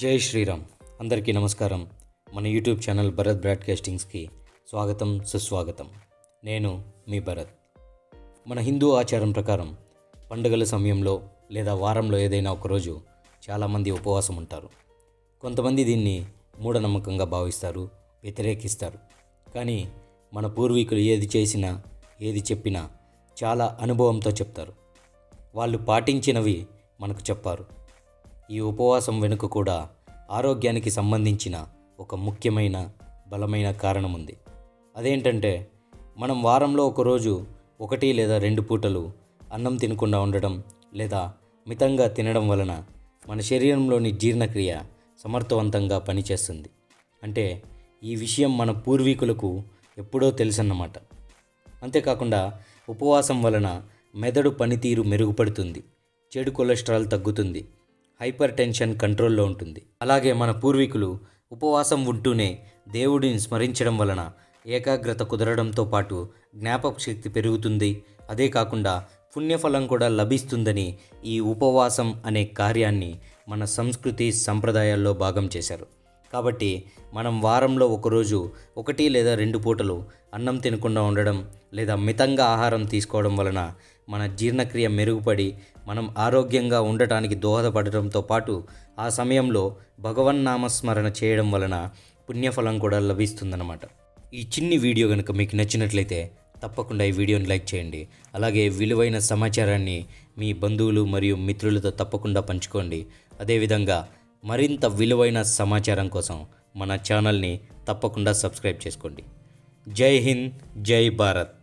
జై శ్రీరామ్. అందరికీ నమస్కారం. మన యూట్యూబ్ ఛానల్ భరత్ బ్రాడ్కాస్టింగ్స్కి స్వాగతం సుస్వాగతం. నేను మీ భరత్. మన హిందూ ఆచారం ప్రకారం పండుగల సమయంలో లేదా వారంలో ఏదైనా ఒకరోజు చాలామంది ఉపవాసం ఉంటారు. కొంతమంది దీన్ని మూఢనమ్మకంగా భావిస్తారు వ్యతిరేకిస్తారు. కానీ మన పూర్వీకులు ఏది చేసినా ఏది చెప్పినా చాలా అనుభవంతో చెప్తారు. వాళ్ళు పాటించినవి మనకు చెప్పారు. ఈ ఉపవాసం వెనుక కూడా ఆరోగ్యానికి సంబంధించిన ఒక ముఖ్యమైన బలమైన కారణం ఉంది అదేంటంటే మనం వారంలో ఒకరోజు ఒకటి లేదా రెండు పూటలు అన్నం తినకుండా ఉండడం లేదా మితంగా తినడం వలన మన శరీరంలోని జీర్ణక్రియ సమర్థవంతంగా పనిచేస్తుంది. అంటే ఈ విషయం మన పూర్వీకులకు ఎప్పుడో తెలుసన్నమాట. అంతేకాకుండా ఉపవాసం వలన మెదడు పనితీరు మెరుగుపడుతుంది చెడు కొలెస్ట్రాల్ తగ్గుతుంది హైపర్ టెన్షన్ కంట్రోల్లో ఉంటుంది. అలాగే మన పూర్వీకులు ఉపవాసం ఉంటూనే దేవుడిని స్మరించడం వలన ఏకాగ్రత కుదరడంతో పాటు జ్ఞాపక శక్తి పెరుగుతుంది. అదే కాకుండా పుణ్యఫలం కూడా లభిస్తుందని ఈ ఉపవాసం అనే కార్యాన్ని మన సంస్కృతి సంప్రదాయాల్లో భాగం చేశారు. కాబట్టి మనం వారంలో ఒకరోజు ఒకటి లేదా రెండు పూటలు అన్నం తినకుండా ఉండడం లేదా మితంగా ఆహారం తీసుకోవడం వలన మన జీర్ణక్రియ మెరుగుపడి మనం ఆరోగ్యంగా ఉండటానికి దోహదపడటంతో పాటు ఆ సమయంలో భగవన్నామస్మరణ చేయడం వలన పుణ్యఫలం కూడా లభిస్తుందన్నమాట. ఈ చిన్ని వీడియో కనుక మీకు నచ్చినట్లయితే తప్పకుండా ఈ వీడియోని లైక్ చేయండి. అలాగే విలువైన సమాచారాన్ని మీ బంధువులు మరియు మిత్రులతో తప్పకుండా పంచుకోండి. అదేవిధంగా మరింత విలువైన సమాచారం కోసం మన ఛానల్ని తప్పకుండా సబ్స్క్రైబ్ చేసుకోండి. జై హింద్ జై భారత్.